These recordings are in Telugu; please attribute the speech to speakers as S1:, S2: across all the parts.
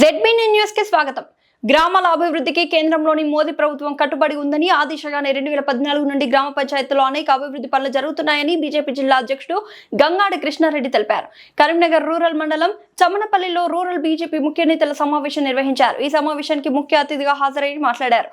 S1: జెడ్బీన్ న్యూస్కి స్వాగతం. గ్రామాల అభివృద్ధికి కేంద్రంలోని మోదీ ప్రభుత్వం కట్టుబడి ఉందని ఆ దిశగానే రెండు వేల పద్నాలుగు నుండి గ్రామ పంచాయతీలో అనేక అభివృద్ధి పనులు జరుగుతున్నాయని బీజేపీ జిల్లా అధ్యక్షుడు గంగాడి కృష్ణారెడ్డి తెలిపారు. కరీంనగర్ రూరల్ మండలం చమనపల్లిలో రూరల్ బీజేపీ ముఖ్య నేతల సమావేశం నిర్వహించారు. ఈ సమావేశానికి ముఖ్య అతిథిగా హాజరై మాట్లాడారు.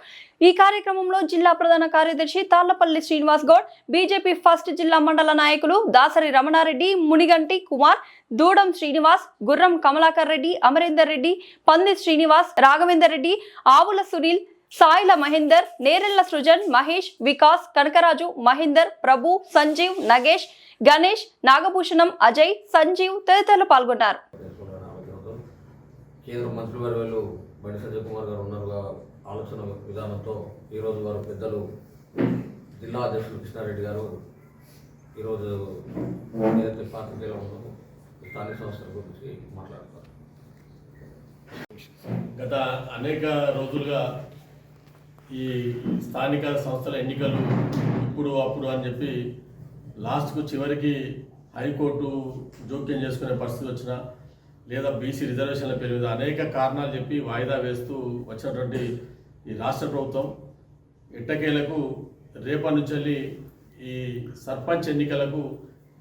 S1: ఈ కార్యక్రమంలో జిల్లా ప్రధాన కార్యదర్శి తాళ్ళపల్లి శ్రీనివాస్ గౌడ్ బీజేపీ ఫస్ట్ జిల్లా మండల నాయకులు దాసరి రమణారెడ్డి మునిగంటి కుమార్ దూడం శ్రీనివాస్ గుర్రం కమలాకర్ రెడ్డి అమరేందర్ రెడ్డి పంది శ్రీనివాస్ రాఘవేందర్ రెడ్డి ఆవుల సునీల్ సాయిల మహేందర్ నేరెళ్ళ సృజన్ మహేష్ వికాస్ కనకరాజు మహేందర్ ప్రభు సంజీవ్ నగేష్ గణేష్ నాగభూషణం అజయ్ సంజీవ్ తదితరులు పాల్గొన్నారు.
S2: కేంద్ర మంత్రివర్యులు బండి సంజయ్ కుమార్ గారు ఉన్నారుగా ఆలోచన విధానంతో ఈరోజు వారు పెద్దలు జిల్లా అధ్యక్షులు కృష్ణారెడ్డి గారు ఈరోజు ఏదైతే పాత్రికేయులు ఉన్నారో. స్థానిక సంస్థల గురించి మాట్లాడతారు.
S3: గత అనేక రోజులుగా ఈ స్థానిక సంస్థల ఎన్నికలు ఇప్పుడు అప్పుడు అని చెప్పి లాస్ట్కు చివరికి హైకోర్టు జోక్యం చేసుకునే పరిస్థితి వచ్చిన లేదా బీసీ రిజర్వేషన్ల పేరు మీద అనేక కారణాలు చెప్పి వాయిదా వేస్తూ వచ్చినటువంటి ఈ రాష్ట్ర ప్రభుత్వం ఎట్టకేలకు రేపటి నుంచి వెళ్ళి ఈ సర్పంచ్ ఎన్నికలకు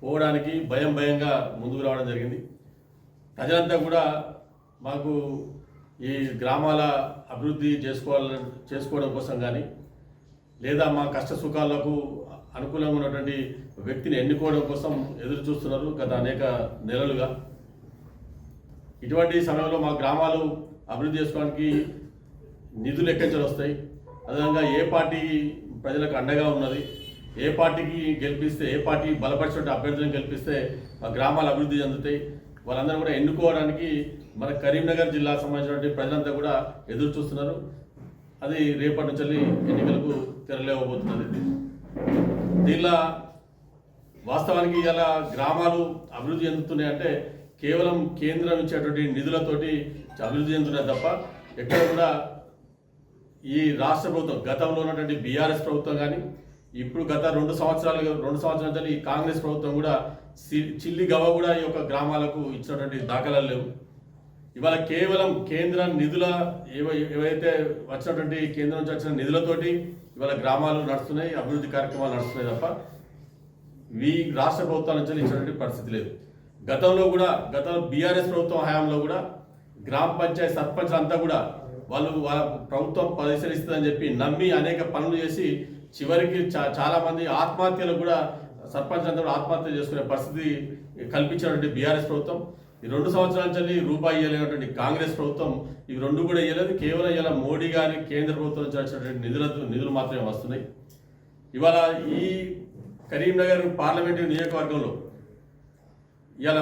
S3: పోవడానికి భయం భయంగా ముందుకు రావడం జరిగింది. ప్రజలంతా కూడా మాకు ఈ గ్రామాల అభివృద్ధి చేసుకోవాలని చేసుకోవడం కోసం కానీ లేదా మా కష్ట సుఖాలకు అనుకూలంగా ఉన్నటువంటి వ్యక్తిని ఎన్నుకోవడం కోసం ఎదురు చూస్తున్నారు గత అనేక నెలలుగా. ఇటువంటి సమయంలో మా గ్రామాలు అభివృద్ధి చేసుకోవడానికి నిధులు ఎక్కించడం వస్తాయి. అదేవిధంగా ఏ పార్టీ ప్రజలకు అండగా ఉన్నది ఏ పార్టీకి గెలిపిస్తే ఏ పార్టీ బలపరిచిన అభ్యర్థులను గెలిపిస్తే మా గ్రామాలు అభివృద్ధి చెందుతాయి. వాళ్ళందరూ కూడా ఎన్నుకోవడానికి మన కరీంనగర్ జిల్లా సంబంధించినటువంటి ప్రజలంతా కూడా ఎదురు చూస్తున్నారు. అది రేపటి నుంచి ఎన్నికలకు తెరలేవబోతున్నది దీనిలో వాస్తవానికి ఇలా గ్రామాలు అభివృద్ధి చెందుతున్నాయంటే కేవలం కేంద్రం ఇచ్చేటువంటి నిధులతోటి అభివృద్ధి చెందుతున్నాయి తప్ప ఎక్కడ కూడా ఈ రాష్ట్ర ప్రభుత్వం గతంలో ఉన్నటువంటి బీఆర్ఎస్ ప్రభుత్వం కానీ ఇప్పుడు గత రెండు సంవత్సరాలు రెండు సంవత్సరాల ఈ కాంగ్రెస్ ప్రభుత్వం కూడా చిల్లి గవ్వ కూడా ఈ యొక్క గ్రామాలకు ఇచ్చినటువంటి దాఖలాలు లేవు. ఇవాళ కేవలం కేంద్ర నిధుల ఏవ- ఏవైతే వచ్చినటువంటి కేంద్రం నుంచి వచ్చిన నిధులతోటి ఇవాళ గ్రామాలు నడుస్తున్నాయి అభివృద్ధి కార్యక్రమాలు నడుస్తున్నాయి తప్ప ఈ రాష్ట్ర ప్రభుత్వాల నుంచి ఇచ్చినటువంటి పరిస్థితి లేదు. గతంలో కూడా గతంలో బీఆర్ఎస్ ప్రభుత్వం హయాంలో కూడా గ్రామ పంచాయతీ సర్పంచ్ అంతా కూడా వాళ్ళు వాళ్ళ ప్రభుత్వం పరిశీలిస్తుందని చెప్పి నమ్మి అనేక పనులు చేసి చివరికి చా- చాలామంది ఆత్మహత్యలు కూడా సర్పంచ్ అంతా కూడా ఆత్మహత్య చేసుకునే పరిస్థితి కల్పించినటువంటి బీఆర్ఎస్ ప్రభుత్వం. ఈ రెండు సంవత్సరాల నుంచి రూపాయి ఇవ్వలేనటువంటి కాంగ్రెస్ ప్రభుత్వం ఇవి రెండు కూడా ఇవ్వలేదు కేవలం ఇలా మోడీ గారి కేంద్ర ప్రభుత్వం నుంచి వచ్చినటువంటి నిధులతో నిధులు మాత్రమే వస్తున్నాయి. ఇవాళ ఈ కరీంనగర్ పార్లమెంటు నియోజకవర్గంలో ఇవాళ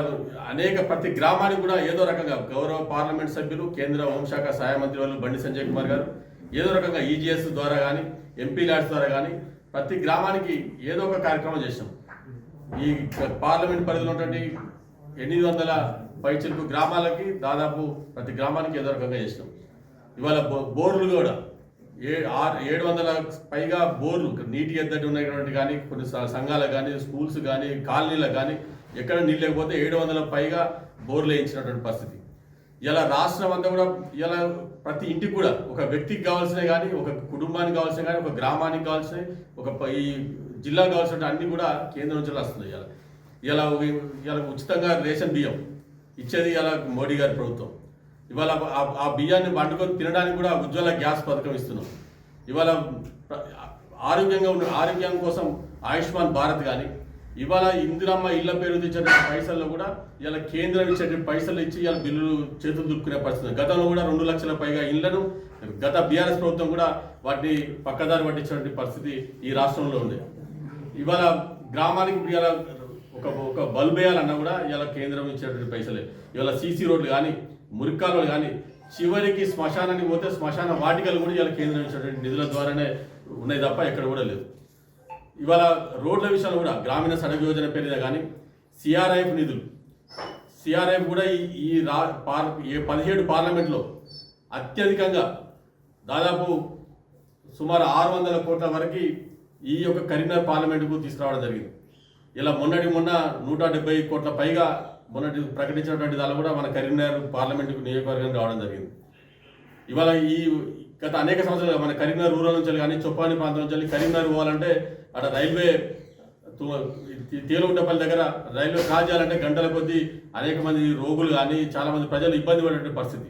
S3: అనేక ప్రతి గ్రామానికి కూడా ఏదో రకంగా గౌరవ పార్లమెంట్ సభ్యులు కేంద్ర హోంశాఖ సహాయ మంత్రి వాళ్ళు బండి సంజయ్ కుమార్ గారు ఏదో రకంగా ఈజీఎస్ ద్వారా కానీ ఎంపీ ల్యాడ్స్ ద్వారా కానీ ప్రతి గ్రామానికి ఏదో ఒక కార్యక్రమం చేసినాం. ఈ పార్లమెంట్ పరిధిలో ఉన్నటువంటి ఎనిమిది వందల పైచిలకు గ్రామాలకి దాదాపు ప్రతి గ్రామానికి ఏదో రకంగా చేసినాం. ఇవాళ బోర్లు కూడా ఏ ఆరు ఏడు వందల పైగా బోర్లు నీటి ఎద్దటి ఉన్నటువంటి కానీ కొన్ని సంఘాలకు కానీ స్కూల్స్ కానీ కాలనీలకు కానీ ఎక్కడ నీళ్ళు లేకపోతే ఏడు వందల పైగా బోర్లు వేయించినటువంటి పరిస్థితి. ఇలా రాష్ట్రం అంతా కూడా ఇలా ప్రతి ఇంటికి కూడా ఒక వ్యక్తికి కావాల్సినవి కానీ ఒక కుటుంబానికి కావాల్సిన కానీ ఒక గ్రామానికి కావాల్సినవి ఒక ఈ జిల్లాకు కావాల్సిన అన్ని కూడా కేంద్రం నుంచి వస్తున్నాయి ఇలా. ఇలా ఇలా ఉచితంగా రేషన్ బియ్యం ఇచ్చేది ఇలా మోడీ గారి ప్రభుత్వం. ఇవాళ ఆ- బియ్యాన్ని వండుకొని తినడానికి కూడా ఉజ్వల గ్యాస్ పథకం ఇస్తున్నాం. ఇవాళ ఆరోగ్యంగా ఉన్న ఆరోగ్యం కోసం ఆయుష్మాన్ భారత్ కానీ ఇవాళ ఇందిరమ్మ ఇళ్ళ పేరు తెచ్చే పైసల్లో కూడా ఇలా కేంద్రం ఇచ్చేటువంటి పైసలు ఇచ్చి ఇలా బిల్లులు చేతులు దుక్కునే పరిస్థితి. గతంలో కూడా రెండు లక్షల పైగా ఇళ్ళను గత బీఆర్ఎస్ ప్రభుత్వం కూడా వాటిని పక్కదారి పట్టించినటువంటి పరిస్థితి ఈ రాష్ట్రంలో ఉంది. ఇవాళ గ్రామానికి ఇలా ఒక ఒక బల్బ్ వేయాలన్నా కూడా ఇలా కేంద్రం ఇచ్చేటువంటి పైసలే. ఇవాళ సీసీ రోడ్లు కానీ మురికాలు కానీ చివరికి శ్మశానానికి పోతే శ్మశాన వాటికలు కూడా ఇలా కేంద్రం ఇచ్చేటువంటి నిధుల ద్వారానే ఉన్నాయి తప్ప ఎక్కడ కూడా లేదు. ఇవాళ రోడ్ల విషయంలో కూడా గ్రామీణ సడక్ యోజన పేరు కానీ సిఆర్ఐఎఫ్ నిధులు. సిఆర్ఐఎఫ్ కూడా ఈ ఈ రా పార్ ఏ పదిహేడు పార్లమెంట్లో అత్యధికంగా దాదాపు సుమారు ఆరు వందల కోట్ల వరకు ఈ యొక్క కరీంనగర్ పార్లమెంటుకు తీసుకురావడం జరిగింది. ఇలా మొన్నటి మొన్న నూట డెబ్బై కోట్ల పైగా మొన్నటి ప్రకటించినటువంటి దానిలో కూడా మన కరీంనగర్ పార్లమెంటుకు నియోజకవర్గం రావడం జరిగింది. ఇవాళ ఈ గత అనేక సంవత్సరాలు మన కరీంనగర్ రూరల్ నుంచి కానీ చొప్పాని ప్రాంతం నుంచి కరీంనగర్ పోవాలంటే అక్కడ రైల్వే తు- తేలుగుంటపల్లి దగ్గర రైల్వే కాజాలంటే చేయాలంటే గంటల కొద్దీ అనేక మంది రోగులు కానీ చాలా మంది ప్రజలు ఇబ్బంది పడేటువంటి పరిస్థితి.